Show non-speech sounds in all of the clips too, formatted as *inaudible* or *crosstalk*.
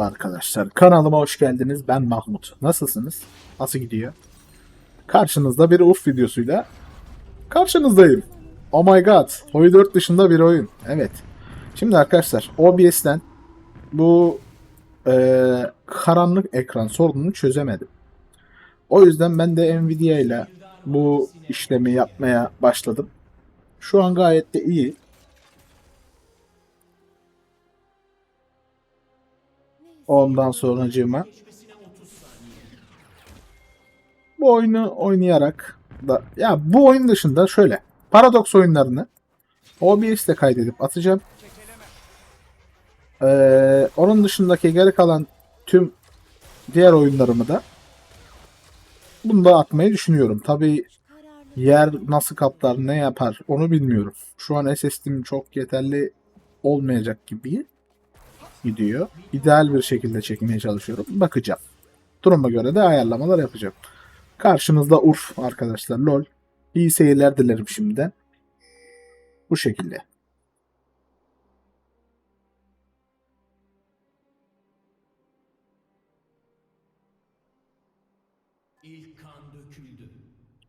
Merhaba arkadaşlar. Kanalıma hoş geldiniz. Ben Mahmut. Nasılsınız? Nasıl gidiyor? Karşınızda bir UF videosuyla karşınızdayım. Oh my god. Hoy 4 dışında bir oyun. Evet. Şimdi arkadaşlar OBS'ten bu eee, karanlık ekran sorununu çözemedim. O yüzden ben de Nvidia ile bu işlemi yapmaya başladım. Şu an gayet de iyi. Ondan sonracığıma bu oyunu oynayarak da ya bu oyun dışında şöyle Paradox oyunlarını OBS'te kaydedip atacağım. Ee, onun dışındaki geri kalan tüm diğer oyunlarımı da bunda atmayı düşünüyorum. Tabii yer nasıl kaplar ne yapar onu bilmiyorum. Şu an SSD'm çok yeterli olmayacak gibi gidiyor. İdeal bir şekilde çekmeye çalışıyorum. Bakacağım. Duruma göre de ayarlamalar yapacağım. Karşınızda Urf arkadaşlar. LOL. İyi seyirler dilerim şimdiden. Bu şekilde.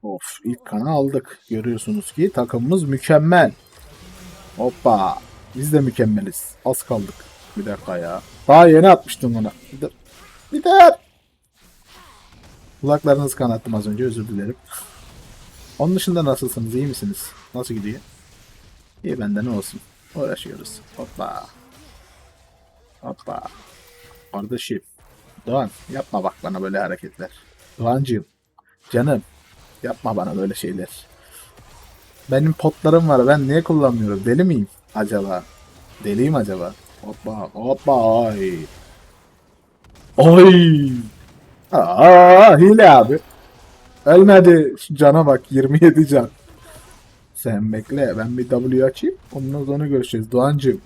Of ilk kanı aldık. Görüyorsunuz ki takımımız mükemmel. Hoppa. Biz de mükemmeliz. Az kaldık. Bir dakika ya. Daha yeni atmıştım ona. Bir. Bir de... Kulaklarınızı kanattım az önce özür dilerim. Onun dışında nasılsınız? iyi misiniz? Nasıl gidiyor? İyi bende ne olsun. Uğraşıyoruz. Hoppa. Hoppa. Kardeşim. Doğan yapma bak bana böyle hareketler. Doğancığım. Canım. Yapma bana böyle şeyler. Benim potlarım var. Ben niye kullanmıyorum? Deli miyim acaba? Deliyim acaba? Hoppa hoppa ay. Oy. Aa hile abi. Ölmedi. Şu cana bak 27 can. Sen bekle ben bir W açayım. Ondan sonra görüşeceğiz. Doğancığım.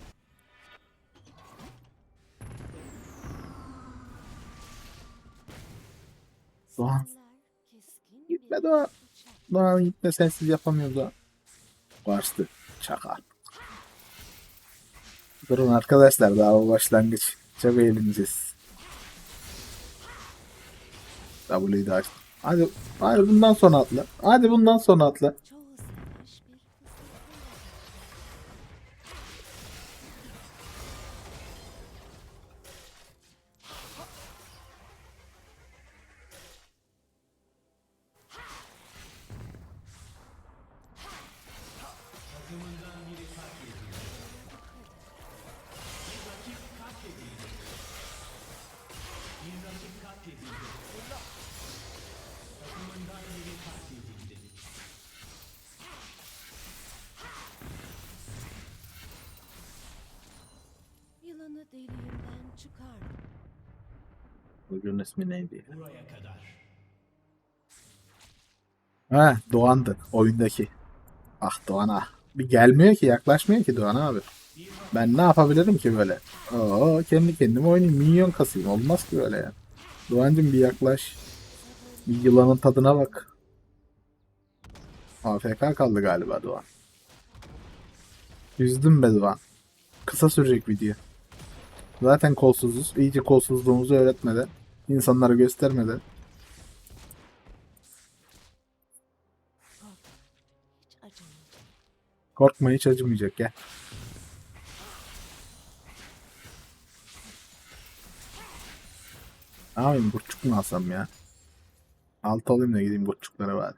Doğan. Gitme Doğan. Doğan gitme sensiz yapamıyoruz Doğan. Kaçtı. Çakal. Durun arkadaşlar daha o başlangıç. Çok eğleneceğiz. W'yi de açtım. Hadi, hadi bundan sonra atla. Hadi bundan sonra atla. Çıkar. Bugün ismi neydi? Ha Doğan'dı oyundaki. Ah Doğan ah. Bir gelmiyor ki yaklaşmıyor ki Doğan abi. Ben ne yapabilirim ki böyle? Oo, kendi kendime oynayayım. Minyon kasayım. Olmaz ki böyle ya. Doğancım bir yaklaş. Bir yılanın tadına bak. AFK kaldı galiba Doğan. Üzdüm be Doğan. Kısa sürecek video. Zaten kolsuzuz. İyice kolsuzluğumuzu öğretmeden, insanlara göstermeden. Korkma hiç acımayacak gel. Ne yapayım burçuk mu alsam ya? Altı alayım da gideyim burçuklara bari.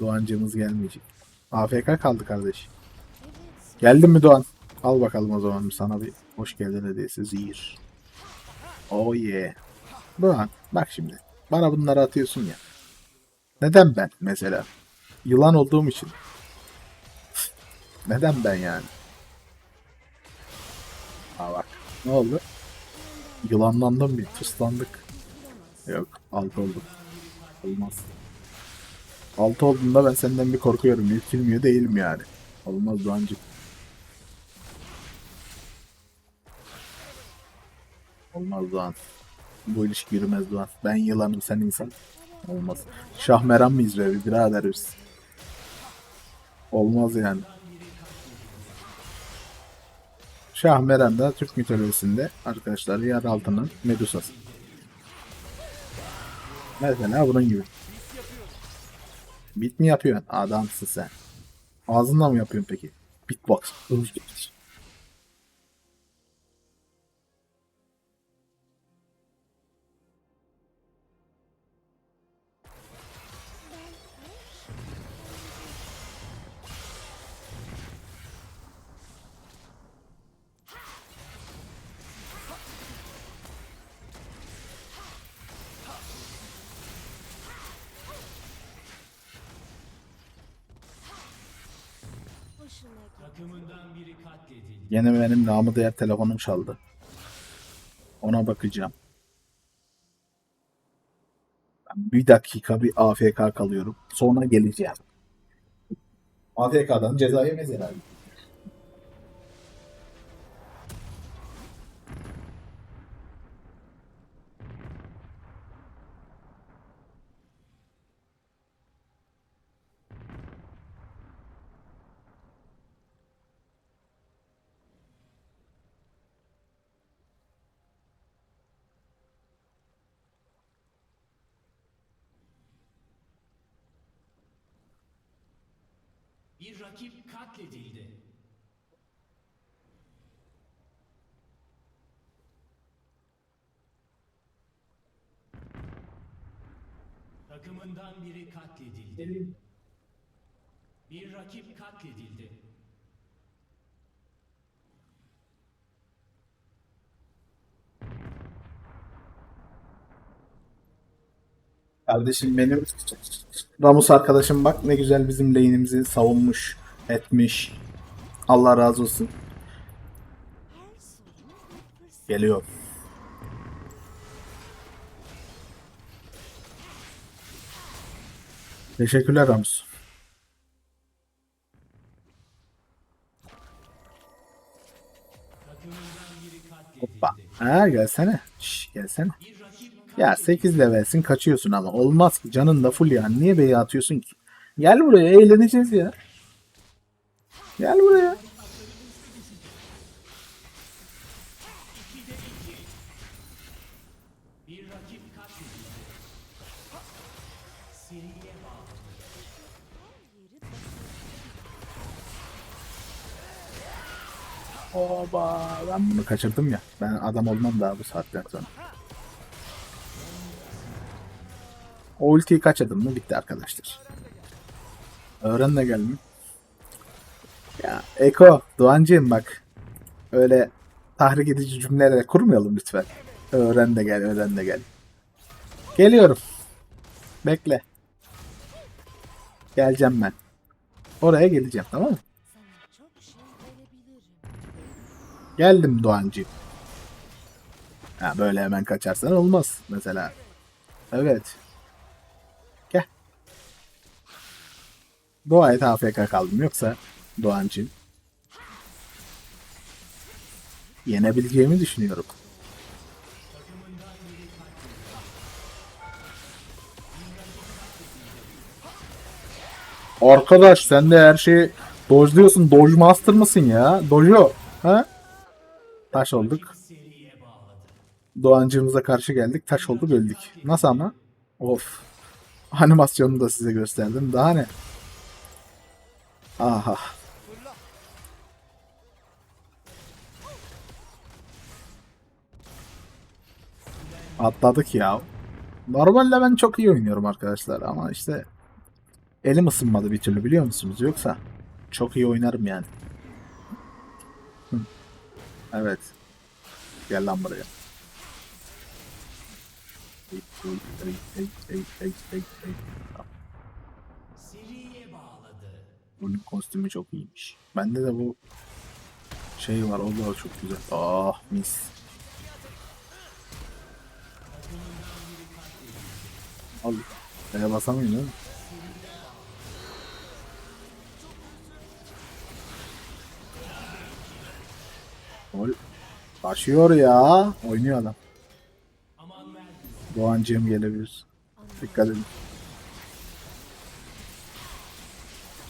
Doğancığımız gelmeyecek. AFK kaldı kardeş. Geldin mi Doğan? Al bakalım o zaman sana bir hoş geldin hediyesi zehir. Oh yeah. Doğan bak şimdi. Bana bunları atıyorsun ya. Neden ben mesela? Yılan olduğum için. Neden ben yani? Aa bak. Ne oldu? Yılanlandım bir. Tıslandık. Yok. Altı oldum. Olmaz. Altı olduğunda ben senden bir korkuyorum. İlkilmiyor değilim yani. Olmaz Doğancık. Olmaz Doğan. Bu ilişki yürümez Doğan. Ben yılanım sen insan. Olmaz. Şahmeran mıyız be birader biz? Olmaz yani. Şahmeran da Türk mitolojisinde arkadaşlar yer altının Medusa'sı. Mesela bunun gibi. Bit mi yapıyorsun? Adamsın sen. Ağzınla mı yapıyorsun peki? Beatbox. Yine benim namı değer telefonum çaldı. Ona bakacağım. Bir dakika bir AFK kalıyorum. Sonra geleceğim. AFK'dan ceza yemez herhalde. Bir rakip katledildi. Takımından biri katledildi. Bir rakip katledildi. Kardeşim benim Ramus arkadaşım bak ne güzel bizim lane'imizi savunmuş, etmiş. Allah razı olsun. Geliyor. Teşekkürler Ramus. Hoppa. Ha gelsene. Şş, gelsene. Ya 8 levelsin kaçıyorsun ama olmaz ki canın da full yani niye beyi atıyorsun ki? Gel buraya eğleneceğiz ya. Gel buraya. Oba ben bunu kaçırdım ya. Ben adam olmam daha bu saatten sonra. O ultiyi kaçırdım mı bitti arkadaşlar. Öğren de gelme. Ya Eko, Doğancığım bak. Öyle tahrik edici cümleler kurmayalım lütfen. Öğren de gel, öğren de gel. Geliyorum. Bekle. Geleceğim ben. Oraya geleceğim tamam mı? Geldim Doğancı. Ha böyle hemen kaçarsan olmaz mesela. Evet. Dua et AFK kaldım yoksa Doğancı. Yenebileceğimi düşünüyorum. Arkadaş sen de her şeyi dojluyorsun. Doj master mısın ya? Dojo. Ha? Taş olduk. Doğancığımıza karşı geldik. Taş olduk öldük. Nasıl ama? Of. Animasyonunu da size gösterdim. Daha ne? Aha. Atladık ya. Normalde ben çok iyi oynuyorum arkadaşlar ama işte elim ısınmadı bir türlü biliyor musunuz? Yoksa çok iyi oynarım yani. Evet. Gel lan buraya. Ey, ey, ey, ey, ey, ey, ey, Bunun kostümü çok iyiymiş. Bende de bu şey var. O da çok güzel. Ah mis. Al. Şeye basamıyorum değil mi? Gol. Taşıyor ya. Oynuyor adam. Ver. Doğancığım gelebilir. Dikkat edin.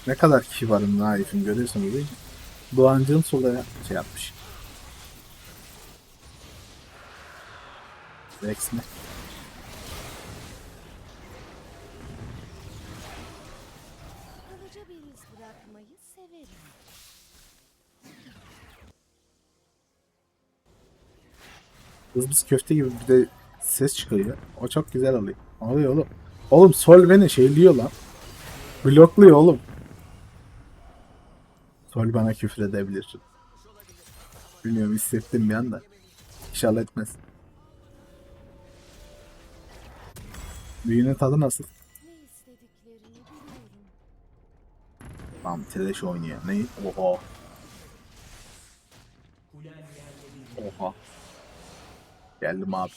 Ne kadar kişi var Naif'in görüyorsun gibi. Doğancığın sola şey yapmış. Rex mi? Hızlısı köfte gibi bir de ses çıkıyor. O çok güzel oluyor. Oluyor oğlum. Oğlum Sol beni şeyliyor lan. Blokluyor oğlum. Sol bana küfür edebilir. Bilmiyorum hissettim bir anda. İnşallah etmez. Büyünün tadı nasıl? Tamam Trash oynuyor. Ne? Oha. Oha. Geldim abi.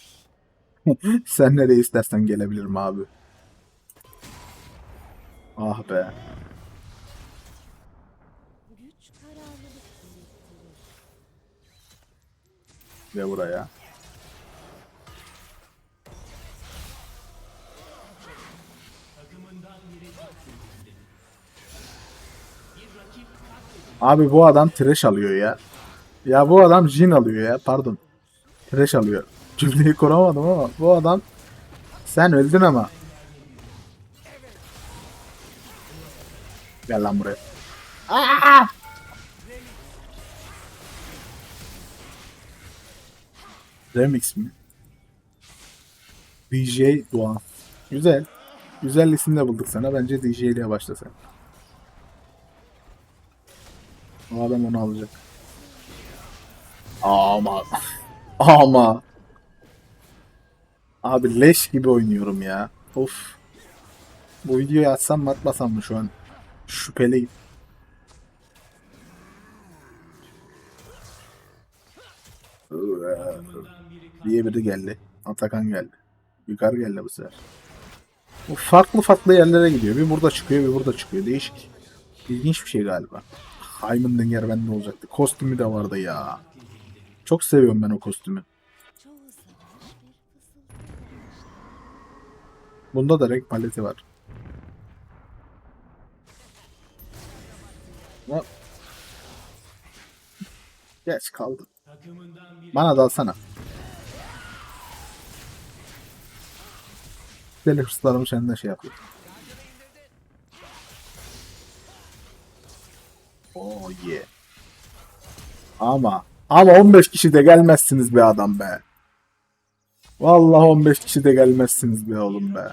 *laughs* Sen nereye istersen gelebilirim abi. Ah be. Ve buraya. Abi bu adam trash alıyor ya. Ya bu adam jin alıyor ya pardon. Trash alıyor. *laughs* Cümleyi kuramadım ama bu adam sen öldün ama. Gel lan buraya. Aa! Remix mi? DJ Doğan. Güzel. Güzel isim de bulduk sana. Bence DJ ile başla sen. O adam onu alacak. Ama. *laughs* Ama. Abi leş gibi oynuyorum ya. Of. Bu videoyu atsam mı atmasam mı şu an? Şüpheliyim. Diye biri geldi. Atakan geldi. Yukarı geldi bu sefer. Bu farklı farklı yerlere gidiyor. Bir burada çıkıyor, bir burada çıkıyor. Değişik. İlginç bir şey galiba. Hyman Dinger bende olacaktı. Kostümü de vardı ya. Çok seviyorum ben o kostümü. Bunda da renk paleti var. Ama- Geç kaldı. Bana da Deli hırslarımı senden şey yapıyor. Oh yeah. Ama ama 15 kişi de gelmezsiniz be adam be. Vallahi 15 kişi de gelmezsiniz be oğlum be.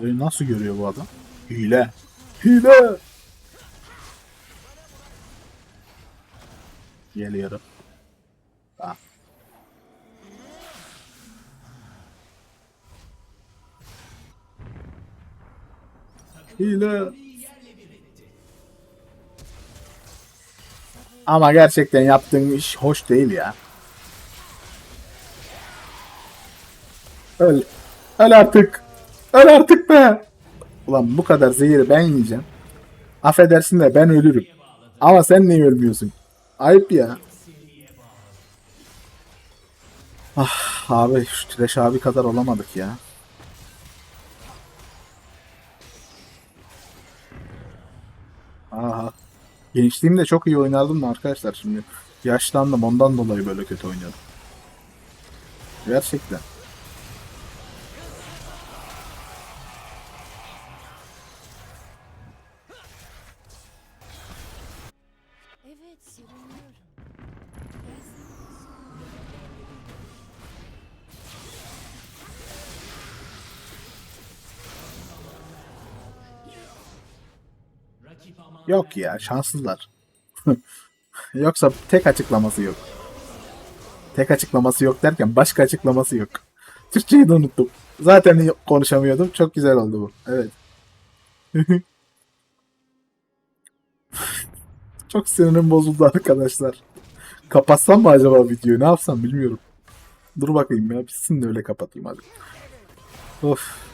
Burayı nasıl görüyor bu adam? Hile. Hile. Geliyorum. Ah. Hile. Ama gerçekten yaptığın iş hoş değil ya. Öl. Öl artık. Öl artık be. Ulan bu kadar zehiri ben yiyeceğim. Affedersin de ben ölürüm. Ama sen niye ölmüyorsun? Ayıp ya. Ah abi şu Trash abi kadar olamadık ya. Aha. Gençliğimde çok iyi oynardım da arkadaşlar şimdi. Yaşlandım ondan dolayı böyle kötü oynuyorum. Gerçekten. Yok ya şanssızlar. *laughs* Yoksa tek açıklaması yok. Tek açıklaması yok derken başka açıklaması yok. Türkçeyi de unuttum. Zaten konuşamıyordum. Çok güzel oldu bu. Evet. *laughs* Çok sinirim bozuldu arkadaşlar. Kapatsam mı acaba videoyu? Ne yapsam bilmiyorum. Dur bakayım ya. Bitsin de öyle kapatayım hadi. Of.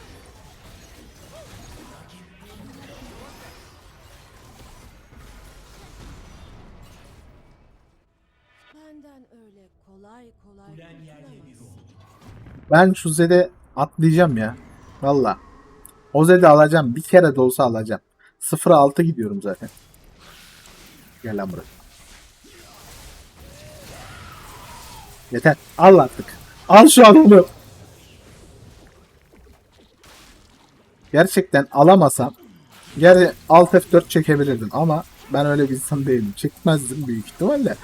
Ben şu Zed'e Atlayacağım ya. Valla. Oze'de alacağım. Bir kere de olsa alacağım. 0'a 6 gidiyorum zaten. Gel lan buraya. Yeter. Al artık. Al şu adamı. Gerçekten alamasam geri Alt F4 çekebilirdim ama ben öyle bir insan değilim. Çekmezdim büyük ihtimalle.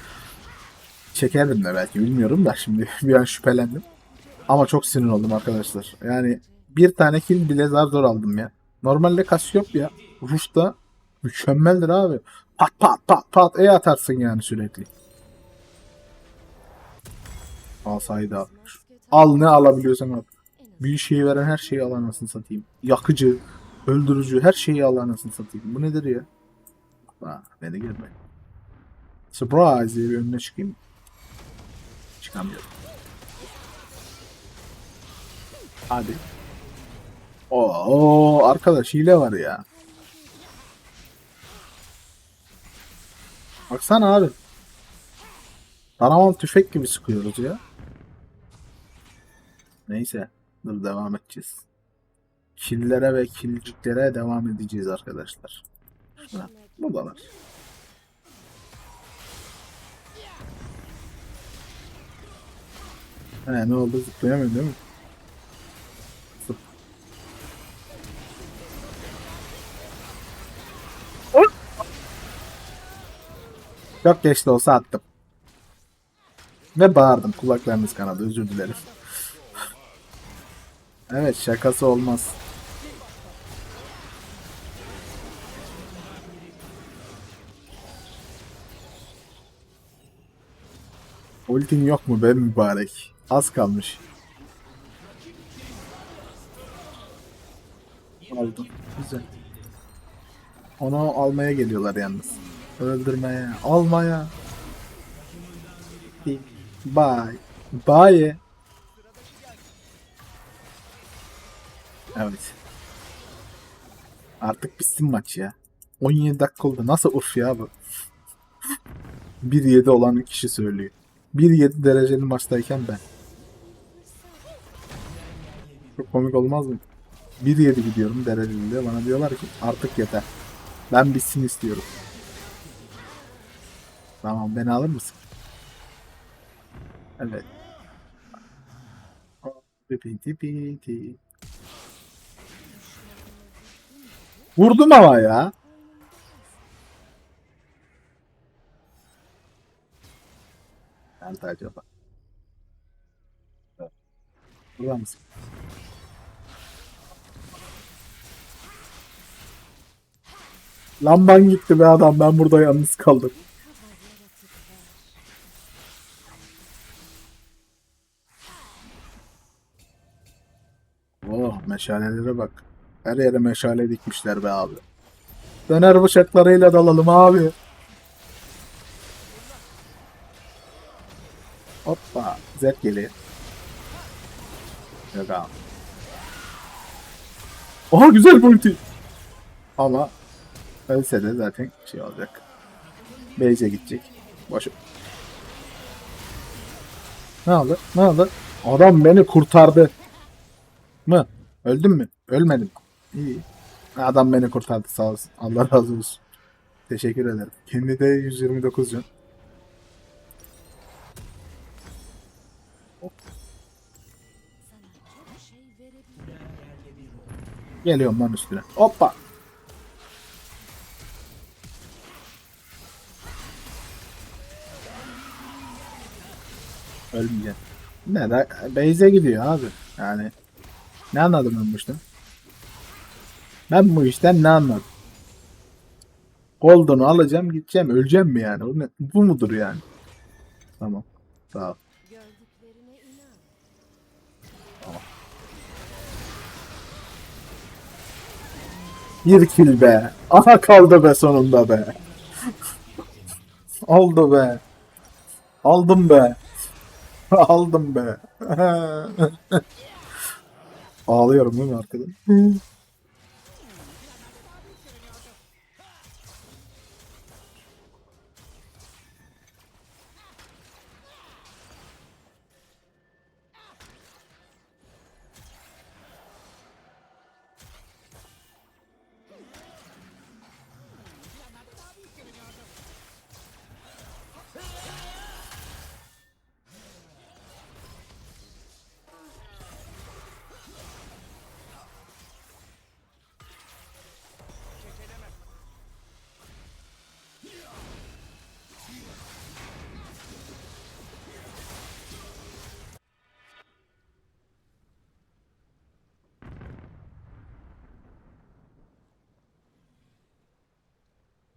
Çekerdim de belki bilmiyorum da şimdi *laughs* bir an şüphelendim. Ama çok sinir oldum arkadaşlar. Yani bir tane kill bile zar zor aldım ya. Normalde Cassiopeia Rus'ta mükemmeldir abi. Pat pat pat pat e atarsın yani sürekli. Al saydı al. Ne alabiliyorsan al. Bir şeyi veren her şeyi al anasını satayım. Yakıcı, öldürücü her şeyi al anasını satayım. Bu nedir ya? Ha, beni görme. Surprise diye bir önüne çıkayım. Çıkamıyorum. Hadi. Oo arkadaş hile var ya. Baksana abi. Taramalı tüfek gibi sıkıyoruz ya. Neyse. Dur devam edeceğiz. Killere ve killciklere devam edeceğiz arkadaşlar. Şuna. Buradalar. He ne oldu zıplayamıyor değil mi? Çok geç de olsa attım. Ve bağırdım. Kulaklarınız kanadı. Özür dilerim. Evet şakası olmaz. Ultin yok mu be mübarek? Az kalmış. Aldım. Güzel. Onu almaya geliyorlar yalnız. Öldürmeye, almaya. Bye. Bye. Evet. Artık bitsin maç ya. 17 dakika oldu. Nasıl uf ya bu? 1-7 olan kişi söylüyor. 1-7 dereceli maçtayken ben. Çok komik olmaz mı? 1-7 gidiyorum dereceli Bana diyorlar ki artık yeter. Ben bitsin istiyorum. Tamam beni alır mısın? Evet. Piti piti. Vurdum ama ya. Nerede acaba? Evet. Burada mısın? Lamban gitti be adam ben burada yalnız kaldım. Oh meşalelere bak. Her yere meşale dikmişler be abi. Döner bıçaklarıyla dalalım abi. Hoppa. Zed geliyor. Yok abi. Oha güzel ulti. Ama ölse de zaten şey olacak. Beyze gidecek. Boş. Ne oldu? Ne oldu? Adam beni kurtardı. Mı? Öldüm mü? Ölmedim. İyi. Adam beni kurtardı sağ olsun. Allah razı olsun. Teşekkür ederim. Kendi de 129 can. Geliyorum lan üstüne. Hoppa. Ölmeyeceğim. Ne de Beyze gidiyor abi. Yani ne anladım ben bu işten? Ben bu işten ne anladım? Golden'u alacağım gideceğim. Öleceğim mi yani? Bu, ne- bu mudur yani? Tamam. Sağ ol. İnan. Bir kill be. Aha kaldı be sonunda be. Oldu be. Aldım be. *laughs* Aldım be. *laughs* Ağlıyorum değil mi arkada?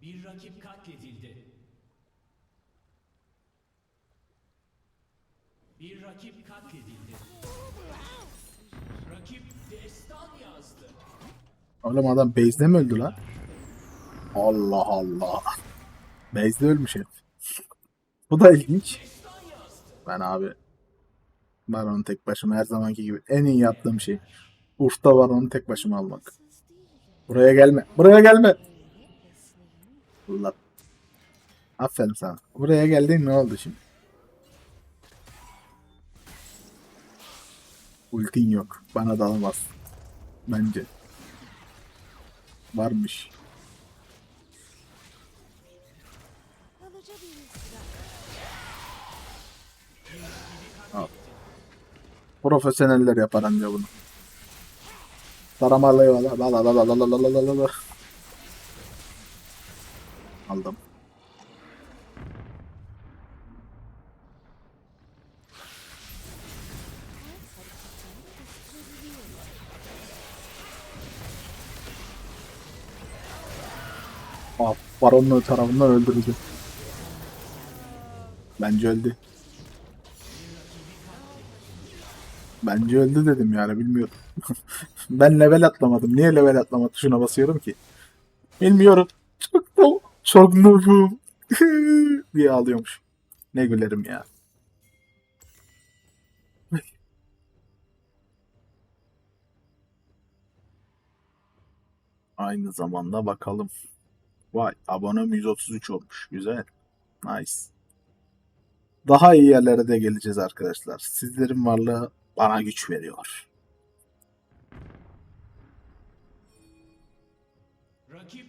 Bir rakip katledildi. Bir rakip katledildi. Rakip destan yazdı. Oğlum adam base'de mi öldü lan? Allah Allah. Base'de ölmüş herif. Bu da ilginç. Ben abi Baron'u tek başıma her zamanki gibi en iyi yaptığım şey. Urf'ta Baron'u tek başıma almak. Buraya gelme. Buraya gelme. Allah. Aferin sana. Buraya geldin ne oldu şimdi? Ultin yok. Bana dalamaz. Bence. Varmış. Israr. Profesyoneller yapar anca bunu. Taramalı yola. La la la la la la la la la la. Aldım. Ah, baronun tarafından öldürüldü. Bence öldü. Bence öldü dedim yani bilmiyorum. *laughs* ben level atlamadım. Niye level atlama tuşuna basıyorum ki? Bilmiyorum. Çok çok noobum. *laughs* diye ağlıyormuş. Ne gülerim ya. Aynı zamanda bakalım. Vay abonem 133 olmuş. Güzel. Nice. Daha iyi yerlere de geleceğiz arkadaşlar. Sizlerin varlığı bana güç veriyor. Rakip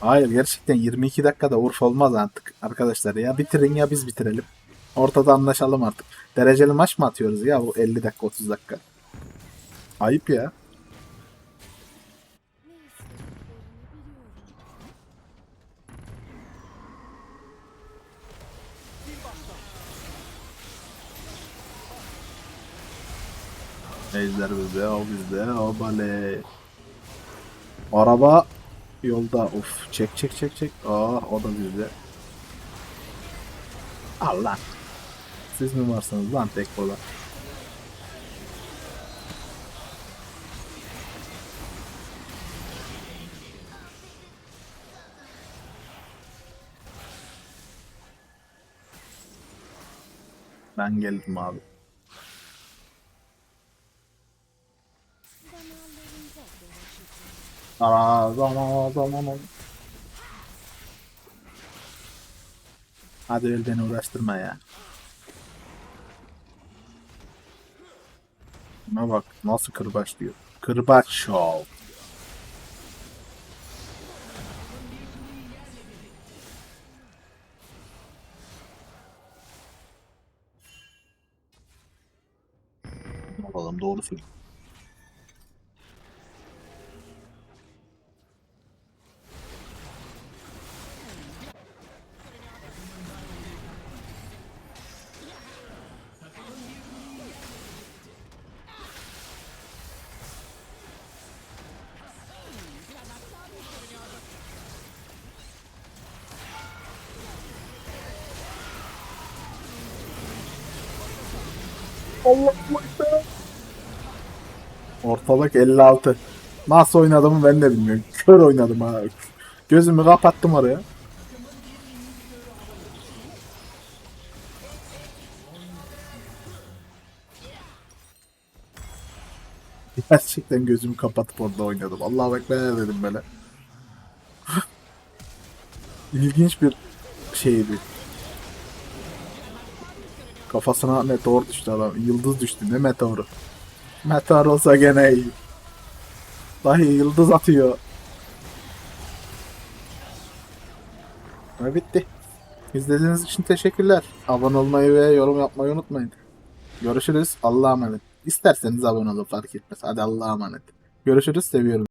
Hayır gerçekten 22 dakikada Urf olmaz artık arkadaşlar ya bitirin ya biz bitirelim. Ortada anlaşalım artık. Dereceli maç mı atıyoruz ya bu 50 dakika 30 dakika? Ayıp ya. Ejder bizde, o bizde, o bale. Araba yolda. Of çek çek çek çek. Ah o da bizde. Allah. Siz mi varsınız lan tek kola? Ben geldim abi. Damarlarında dolaşacağım. Aa, zaman zaman. Hadi öl beni uğraştırma ya. Buna bak nasıl kırbaç diyor. Kırbaç show. Bakalım doğru söylüyor. Ortalık 56. Nasıl oynadığımı ben de bilmiyorum. Kör oynadım ha. Gözümü kapattım oraya. Gerçekten gözümü kapatıp orada oynadım. Allahu Ekber dedim böyle. İlginç bir şeydi. Kafasına meteor düştü adam. Yıldız düştü. Ne meteoru? Meteor olsa gene iyi. Dahi yıldız atıyor. Ve bitti. İzlediğiniz için teşekkürler. Abone olmayı ve yorum yapmayı unutmayın. Görüşürüz. Allah'a emanet. İsterseniz abone olun fark etmez. Hadi Allah'a emanet. Görüşürüz. Seviyorum.